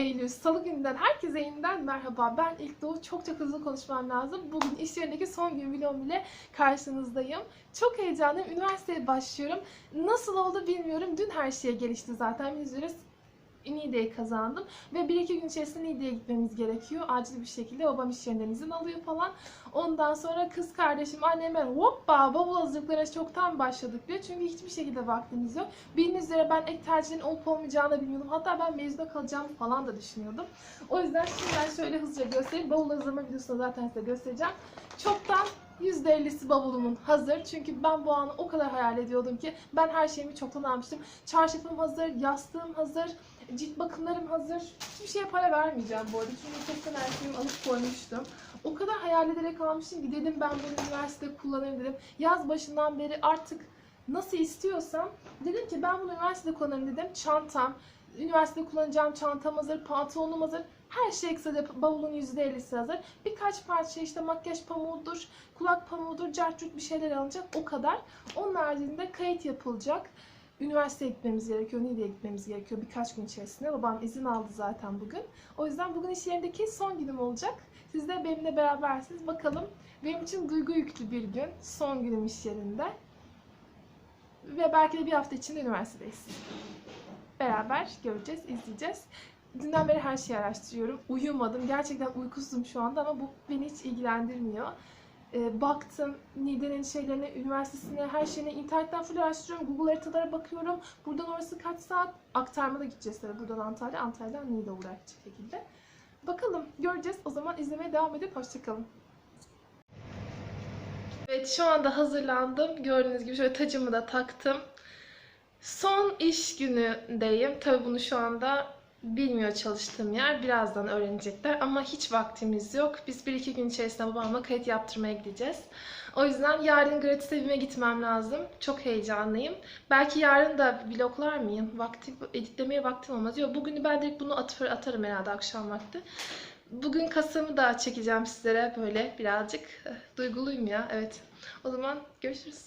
Eylül Salı gününden herkese yeniden merhaba. Ben İlk Doğu. Çok çok hızlı konuşmam lazım. Bugün iş yerindeki son gün vlogum ile karşınızdayım. Çok heyecanlıyım. Üniversiteye başlıyorum. Nasıl oldu bilmiyorum. Dün her şeye gelişti zaten. Biliyorsunuz Niğde'yi kazandım. Ve bir iki gün içerisinde Niğde'ye gitmemiz gerekiyor. Acil bir şekilde babam iş yerinden izin alıyor falan. Ondan sonra kız kardeşim annem ben hoppa bavul hazırlıklarına çoktan başladık diyor. Çünkü hiçbir şekilde vaktimiz yok. Bildiğiniz üzere ben ek tercihin olup olmayacağını bilmiyordum. Hatta ben mezuna kalacağımı falan da düşünüyordum. O yüzden şimdi ben şöyle hızlıca göstereyim. Bavul hazırlama videosunu zaten size göstereceğim. Çoktan %50'si bavulumun hazır. Çünkü ben bu anı o kadar hayal ediyordum ki ben her şeyimi çoktan almıştım. Çarşafım hazır, yastığım hazır, cilt bakımlarım hazır. Hiçbir şeye para vermeyeceğim bu arada. Çünkü her şeyimi alıp koymuştum. O kadar hayal ederek almıştım ki dedim ben bunu üniversitede kullanayım dedim. Yaz başından beri artık nasıl istiyorsam dedim ki ben bunu üniversitede kullanayım dedim. Çantam, üniversitede kullanacağım çantam hazır, pantolonum hazır. Her şey kısaca bavulun %50'si hazır. Birkaç parça işte makyaj pamuğudur, kulak pamuğudur, cartçut bir şeyler alınacak o kadar. Onun haricinde kayıt yapılacak. Üniversiteye gitmemiz gerekiyor, Niğde'ye gitmemiz gerekiyor birkaç gün içerisinde. Babam izin aldı zaten bugün. O yüzden bugün iş yerindeki son günüm olacak. Siz de benimle berabersiniz. Bakalım benim için duygu yüklü bir gün. Son günüm iş yerinde. Ve belki de bir hafta içinde üniversitedeyiz. Beraber göreceğiz, izleyeceğiz. Dünden beri her şeyi araştırıyorum. Uyumadım. Gerçekten uykusuzum şu anda ama bu beni hiç ilgilendirmiyor. Ee, baktım Niğde'nin şeylerine, üniversitesine, her şeyine internetten full araştırıyorum. Google haritalara bakıyorum. Buradan orası kaç saat? Aktarmada gideceğiz tabii. Buradan Antalya, Antalya'dan Niğde uğrayacak şekilde. Bakalım göreceğiz. O zaman izlemeye devam edin. Hoşçakalın. Evet şu anda hazırlandım. Gördüğünüz gibi şöyle tacımı da taktım. Son iş günündeyim. Tabii bunu şu anda bilmiyor çalıştığım yer. Birazdan öğrenecekler ama hiç vaktimiz yok. Biz bir iki gün içerisinde babamla kayıt yaptırmaya gideceğiz. O yüzden yarın gratis evime gitmem lazım. Çok heyecanlıyım. Belki yarın da vloglar mıyım? Vakti, editlemeye vaktim olmaz. Yok bugünü ben direkt bunu atar, atarım herhalde akşam vakti. Bugün kasamı da çekeceğim sizlere böyle birazcık. Eh, Duyguluyum ya evet. O zaman görüşürüz.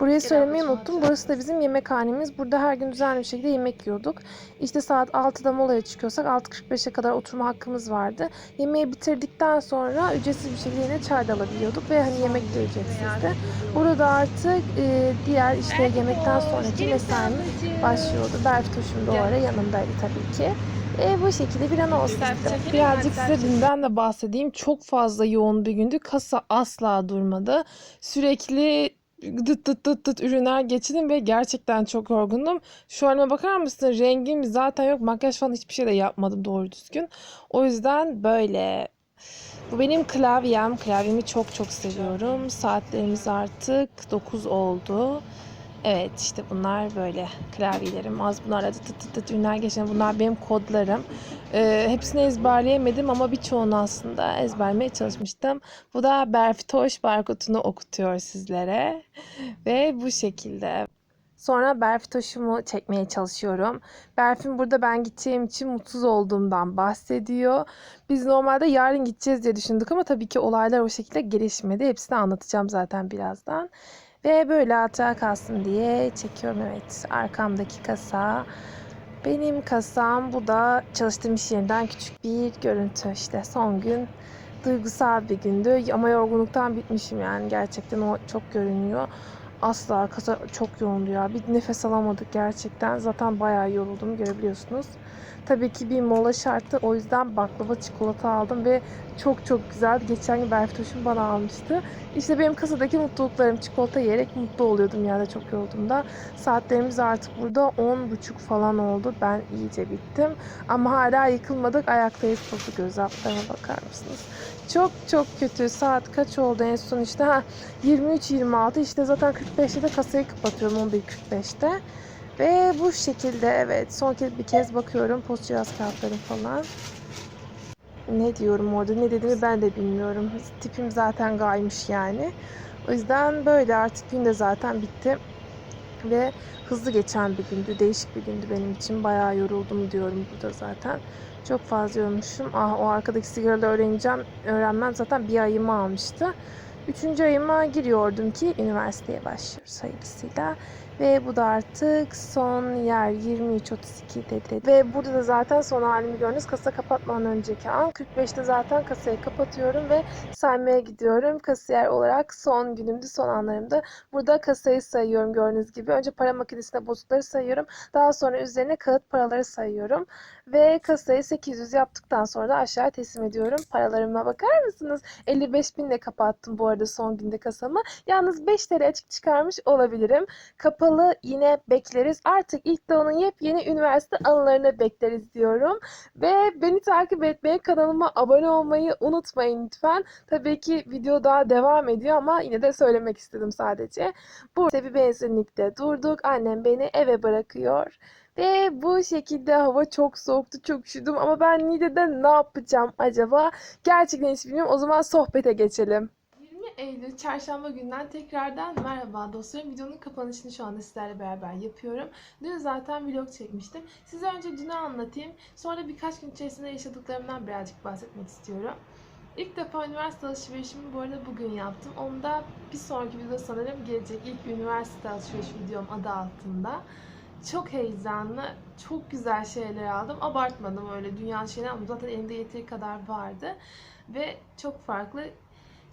Burayı söylemeyi unuttum. Burası da bizim yemekhanemiz. Burada her gün düzenli bir şekilde yemek yiyorduk. İşte saat 6'da molaya çıkıyorsak 6.45'e kadar oturma hakkımız vardı. Yemeği bitirdikten sonra ücretsiz bir şekilde yine çay da alabiliyorduk ve hani yemek de ücretsizdi. Burada artık e, diğer işte yemekten sonraki mesaimiz başlıyordu. Berf Toş'um da o ara yanımdaydı tabii ki. E, bu şekilde bir an olsun. Birazcık size dünden de bahsedeyim. Çok fazla yoğun bir gündü. Kasa asla durmadı. Sürekli dıt dıt dıt dıt ürünler geçirdim ve gerçekten çok yorgundum. Şu halime bakar mısın? Rengim zaten yok. Makyaj falan hiçbir şey de yapmadım doğru düzgün. O yüzden böyle. Bu benim klavyem. Klavyemi çok çok seviyorum. Saatlerimiz artık 9 oldu. Evet işte bunlar böyle klavyelerim. Az bunlarla tıt tıt tıt ürünler geçen bunlar benim kodlarım. Ee, hepsini ezberleyemedim ama birçoğunu aslında ezberlemeye çalışmıştım. Bu da Berfitoş barkodunu okutuyor sizlere. Ve bu şekilde. Sonra Berfitoş'umu çekmeye çalışıyorum. Berfin burada ben gideceğim için mutsuz olduğumdan bahsediyor. Biz normalde yarın gideceğiz diye düşündük ama tabii ki olaylar o şekilde gelişmedi. Hepsini anlatacağım zaten birazdan. Ve böyle hatıra kalsın diye çekiyorum evet. Arkamdaki kasa. Benim kasam bu da çalıştığım iş yerinden küçük bir görüntü işte son gün duygusal bir gündü ama yorgunluktan bitmişim yani gerçekten o çok görünüyor. Asla kasa çok yoğundu ya bir nefes alamadık gerçekten zaten bayağı yoruldum görebiliyorsunuz. Tabii ki bir mola şartı o yüzden baklava çikolata aldım ve çok çok güzeldi. Geçen gün Berfi Toş'um bana almıştı. İşte benim kasadaki mutluluklarım çikolata yiyerek mutlu oluyordum ya da çok yorulduğumda. Saatlerimiz artık burada 10.30 falan oldu. Ben iyice bittim. Ama hala yıkılmadık. Ayaktayız topu göz altlarına bakar mısınız? Çok çok kötü. Saat kaç oldu en son işte? Ha, 23.26 işte zaten 45'te de kasayı kapatıyorum 11.45'te. Ve bu şekilde evet son kez bir kez bakıyorum post cihaz kağıtlarım falan. Ne diyorum orada ne dediğimi ben de bilmiyorum. Tipim zaten gaymış yani. O yüzden böyle artık gün de zaten bitti. Ve hızlı geçen bir gündü. Değişik bir gündü benim için. Bayağı yoruldum diyorum burada zaten. Çok fazla yorulmuşum. Ah o arkadaki sigaralı öğreneceğim. Öğrenmem zaten bir ayımı almıştı. Üçüncü ayıma giriyordum ki üniversiteye başlıyoruz hayırlısıyla. Ve bu da artık son yer 23.32 dedi. Ve burada da zaten son halimi gördünüz. Kasa kapatmadan önceki an. 45'te zaten kasayı kapatıyorum ve saymaya gidiyorum. Kasiyer olarak son günümdü, son anlarımda. Burada kasayı sayıyorum gördüğünüz gibi. Önce para makinesine bozukları sayıyorum. Daha sonra üzerine kağıt paraları sayıyorum. Ve kasayı 800 yaptıktan sonra da aşağı teslim ediyorum. Paralarıma bakar mısınız? 55 binle kapattım bu arada son günde kasamı. Yalnız 5 TL açık çıkarmış olabilirim. Kapalı yine bekleriz. Artık ilk doğanın yepyeni üniversite anılarını bekleriz diyorum. Ve beni takip etmeyi, kanalıma abone olmayı unutmayın lütfen. Tabii ki video daha devam ediyor ama yine de söylemek istedim sadece. Burada bir benzinlikte durduk. Annem beni eve bırakıyor. Ve bu şekilde hava çok soğuktu, çok üşüdüm ama ben Niğde'de ne yapacağım acaba? Gerçekten hiç bilmiyorum. O zaman sohbete geçelim. 20 Eylül çarşamba günden tekrardan merhaba dostlarım. Videonun kapanışını şu anda sizlerle beraber yapıyorum. Dün zaten vlog çekmiştim. Size önce dünü anlatayım. Sonra birkaç gün içerisinde yaşadıklarımdan birazcık bahsetmek istiyorum. İlk defa üniversite alışverişimi bu arada bugün yaptım. Onda bir sonraki video sanırım gelecek. İlk üniversite alışveriş videom adı altında. Çok heyecanlı, çok güzel şeyler aldım. Abartmadım öyle dünyanın şeyini almadım. Zaten elimde yeteri kadar vardı. Ve çok farklı.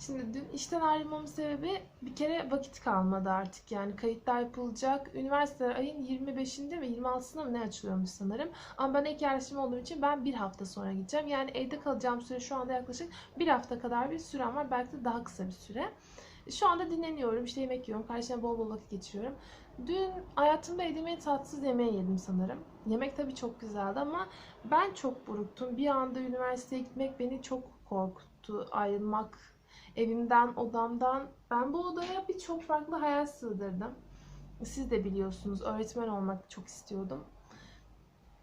Şimdi dün işten ayrılmamın sebebi bir kere vakit kalmadı artık. Yani kayıtlar yapılacak. Üniversite ayın 25'inde mi 26'sında mı ne açılıyormuş sanırım. Ama ben ek yerleşim olduğum için ben bir hafta sonra gideceğim. Yani evde kalacağım süre şu anda yaklaşık bir hafta kadar bir sürem var. Belki de daha kısa bir süre. Şu anda dinleniyorum. işte yemek yiyorum. Kardeşimle bol bol vakit geçiriyorum. Dün hayatımda yediğim en tatsız yemeği yedim sanırım. Yemek tabii çok güzeldi ama ben çok buruktum. Bir anda üniversiteye gitmek beni çok korkuttu. Ayrılmak, evimden, odamdan. Ben bu odaya birçok farklı hayal sığdırdım. Siz de biliyorsunuz öğretmen olmak çok istiyordum.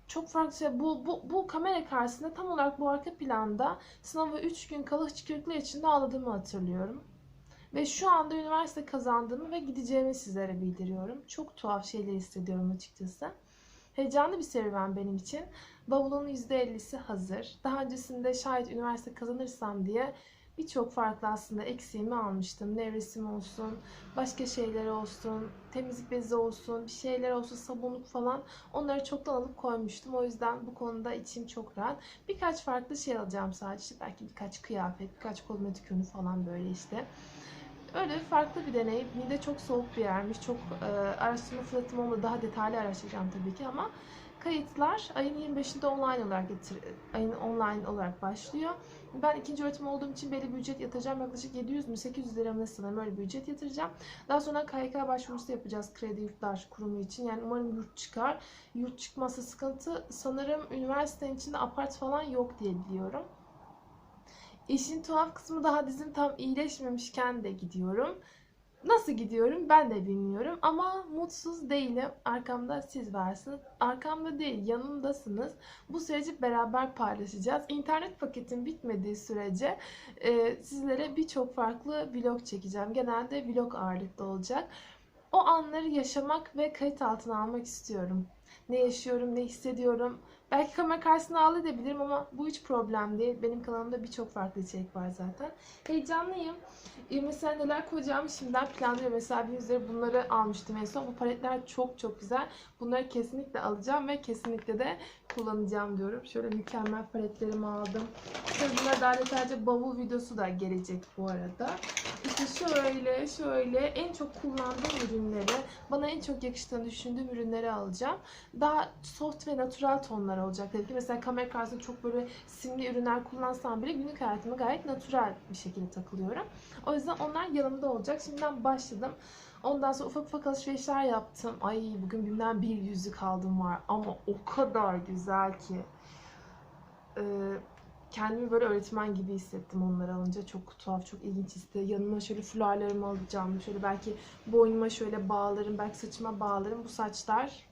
Çok farklı şey. Bu, bu, bu kamera karşısında tam olarak bu arka planda sınava 3 gün kala hıçkırıklar içinde ağladığımı hatırlıyorum. Ve şu anda üniversite kazandığımı ve gideceğimi sizlere bildiriyorum. Çok tuhaf şeyler hissediyorum açıkçası. Heyecanlı bir serüven benim için. Bavulun %50'si hazır. Daha öncesinde şayet üniversite kazanırsam diye birçok farklı aslında eksiğimi almıştım. Nevresim olsun, başka şeyler olsun, temizlik bezi olsun, bir şeyler olsun, sabunluk falan. Onları çoktan alıp koymuştum. O yüzden bu konuda içim çok rahat. Birkaç farklı şey alacağım sadece. İşte belki birkaç kıyafet, birkaç kozmetik ürünü falan böyle işte. Öyle farklı bir deney. Niğde çok soğuk bir yermiş. Çok e, araştırma fırsatım olmadı. Daha detaylı araştıracağım tabii ki ama kayıtlar ayın 25'inde online olarak getir ayın online olarak başlıyor. Ben ikinci öğretim olduğum için belli bir ücret yatıracağım. Yaklaşık 700 mü 800 lira mı sanırım öyle bir ücret yatıracağım. Daha sonra KYK başvurusu yapacağız kredi yurtlar kurumu için. Yani umarım yurt çıkar. Yurt çıkması sıkıntı. Sanırım üniversitenin içinde apart falan yok diye biliyorum. İşin tuhaf kısmı daha dizim tam iyileşmemişken de gidiyorum. Nasıl gidiyorum ben de bilmiyorum ama mutsuz değilim. Arkamda siz varsınız. Arkamda değil yanımdasınız. Bu süreci beraber paylaşacağız. İnternet paketim bitmediği sürece e, sizlere birçok farklı vlog çekeceğim. Genelde vlog ağırlıklı olacak. O anları yaşamak ve kayıt altına almak istiyorum. Ne yaşıyorum, ne hissediyorum. Belki kamera karşısında ağlayabilirim ama bu hiç problem değil. Benim kanalımda birçok farklı içerik var zaten. Heyecanlıyım. Ee, mesela neler koyacağımı şimdiden planlıyorum. Mesela bir üzere bunları almıştım en son. Bu paletler çok çok güzel. Bunları kesinlikle alacağım ve kesinlikle de kullanacağım diyorum. Şöyle mükemmel paletlerimi aldım. Tabii bunlar daha detaylıca bavul videosu da gelecek bu arada. İşte şöyle şöyle en çok kullandığım ürünleri, bana en çok yakıştığını düşündüğüm ürünleri alacağım. Daha soft ve natural tonlar olacak. Tabii ki mesela kamera karşısında çok böyle simli ürünler kullansam bile günlük hayatıma gayet natural bir şekilde takılıyorum. O yüzden onlar yanımda olacak. Şimdiden başladım. Ondan sonra ufak ufak alışverişler yaptım. Ay bugün bilmem bir yüzük aldım var ama o kadar güzel ki. Ee, kendimi böyle öğretmen gibi hissettim onları alınca. Çok tuhaf, çok ilginç hissi. Yanıma şöyle fularlarımı alacağım. Şöyle belki boynuma şöyle bağlarım, belki saçıma bağlarım. Bu saçlar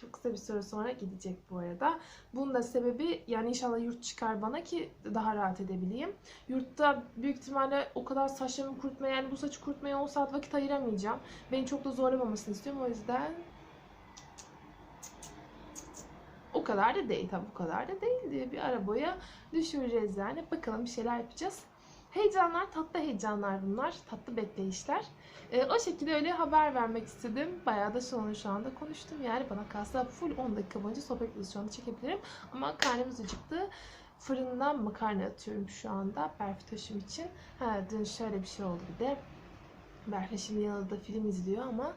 Çok kısa bir süre sonra gidecek bu arada. Bunun da sebebi yani inşallah yurt çıkar bana ki daha rahat edebileyim. Yurtta büyük ihtimalle o kadar saçlarımı kurutmaya yani bu saçı kurutmaya 10 saat vakit ayıramayacağım. Beni çok da zorlamamasını istiyorum o yüzden o kadar da değil tabii bu kadar da değil diye bir arabaya düşüreceğiz yani. Bakalım bir şeyler yapacağız. Heyecanlar, tatlı heyecanlar bunlar. Tatlı bekleyişler. Ee, o şekilde öyle haber vermek istedim. Bayağı da sonra şu anda konuştum. Yani bana kalsa full 10 dakika boyunca sohbet anda çekebilirim. Ama karnımız acıktı. Fırından makarna atıyorum şu anda Berfitoş'um için. Ha, dün şöyle bir şey oldu bir de. Berfin şimdi yanında film izliyor ama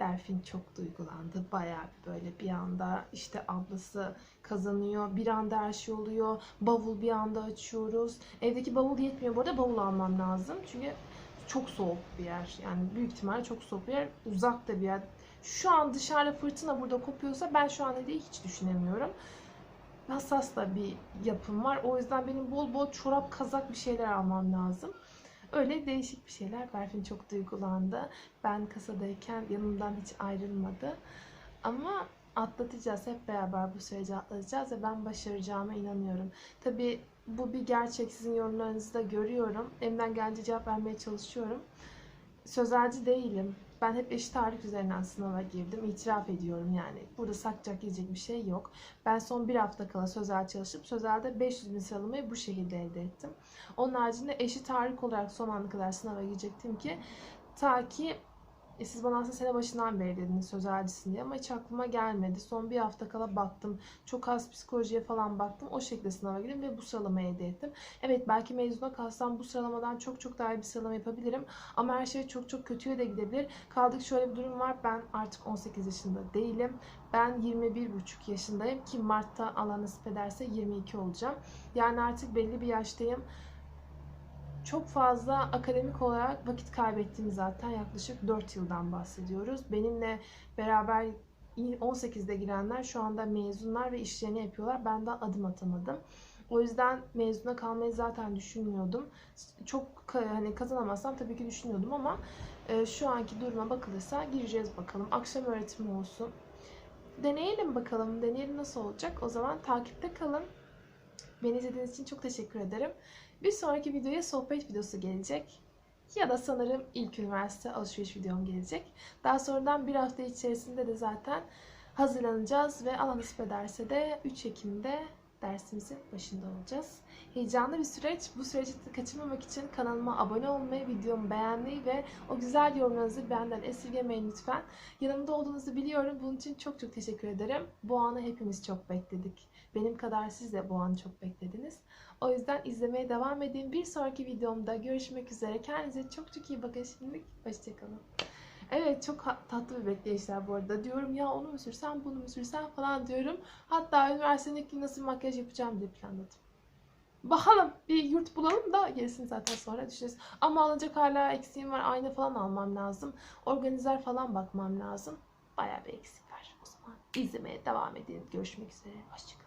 Berfin çok duygulandı. Bayağı böyle bir anda işte ablası kazanıyor. Bir anda her şey oluyor. Bavul bir anda açıyoruz. Evdeki bavul yetmiyor. Bu arada bavul almam lazım. Çünkü çok soğuk bir yer. Yani büyük ihtimalle çok soğuk bir yer. Uzak da bir yer. Şu an dışarıda fırtına burada kopuyorsa ben şu an diye hiç düşünemiyorum. Hassas da bir yapım var. O yüzden benim bol bol çorap, kazak bir şeyler almam lazım. Öyle değişik bir şeyler. Berfin çok duygulandı. Ben kasadayken yanımdan hiç ayrılmadı. Ama atlatacağız. Hep beraber bu süreci atlatacağız ve ben başaracağıma inanıyorum. Tabii bu bir gerçek. Sizin yorumlarınızı da görüyorum. Elimden gelince cevap vermeye çalışıyorum. Sözelci değilim. Ben hep eşit ağırlık üzerinden sınava girdim. İtiraf ediyorum yani. Burada sakacak yiyecek bir şey yok. Ben son bir hafta kala sözel çalışıp sözelde 500 bin sıralamayı bu şekilde elde ettim. Onun haricinde eşit ağırlık olarak son ana kadar sınava girecektim ki ta ki e, siz bana aslında sene başından beri dediniz sözelcisin diye ama hiç aklıma gelmedi. Son bir hafta kala baktım. Çok az psikolojiye falan baktım. O şekilde sınava girdim ve bu sıralamayı elde ettim. Evet belki mezuna kalsam bu sıralamadan çok çok daha iyi bir sıralama yapabilirim. Ama her şey çok çok kötüye de gidebilir. Kaldık şöyle bir durum var. Ben artık 18 yaşında değilim. Ben 21,5 yaşındayım ki Mart'ta Allah nasip ederse 22 olacağım. Yani artık belli bir yaştayım. Çok fazla akademik olarak vakit kaybettiğim zaten yaklaşık 4 yıldan bahsediyoruz. Benimle beraber 18'de girenler şu anda mezunlar ve işlerini yapıyorlar. Ben daha adım atamadım. O yüzden mezuna kalmayı zaten düşünmüyordum. Çok hani kazanamazsam tabii ki düşünüyordum ama e, şu anki duruma bakılırsa gireceğiz bakalım. Akşam öğretimi olsun. Deneyelim bakalım. Deneyelim nasıl olacak. O zaman takipte kalın. Beni izlediğiniz için çok teşekkür ederim. Bir sonraki videoya sohbet videosu gelecek. Ya da sanırım ilk üniversite alışveriş videom gelecek. Daha sonradan bir hafta içerisinde de zaten hazırlanacağız ve Allah nasip ederse de 3 Ekim'de dersimizin başında olacağız. Heyecanlı bir süreç. Bu süreci kaçırmamak için kanalıma abone olmayı, videomu beğenmeyi ve o güzel yorumlarınızı benden esirgemeyin lütfen. Yanımda olduğunuzu biliyorum. Bunun için çok çok teşekkür ederim. Bu anı hepimiz çok bekledik. Benim kadar siz de bu anı çok beklediniz. O yüzden izlemeye devam edin. Bir sonraki videomda görüşmek üzere. Kendinize çok çok iyi bakın şimdilik. Hoşçakalın. Evet çok tatlı bir bekleyişler bu arada. Diyorum ya onu mu sürsem bunu mu sürsem falan diyorum. Hatta gün nasıl makyaj yapacağım diye planladım. Bakalım bir yurt bulalım da gerisini zaten sonra düşünürüz. Ama alınacak hala eksiğim var. Ayna falan almam lazım. Organizer falan bakmam lazım. Bayağı bir eksik var. O zaman izlemeye devam edin. Görüşmek üzere. Hoşçakalın.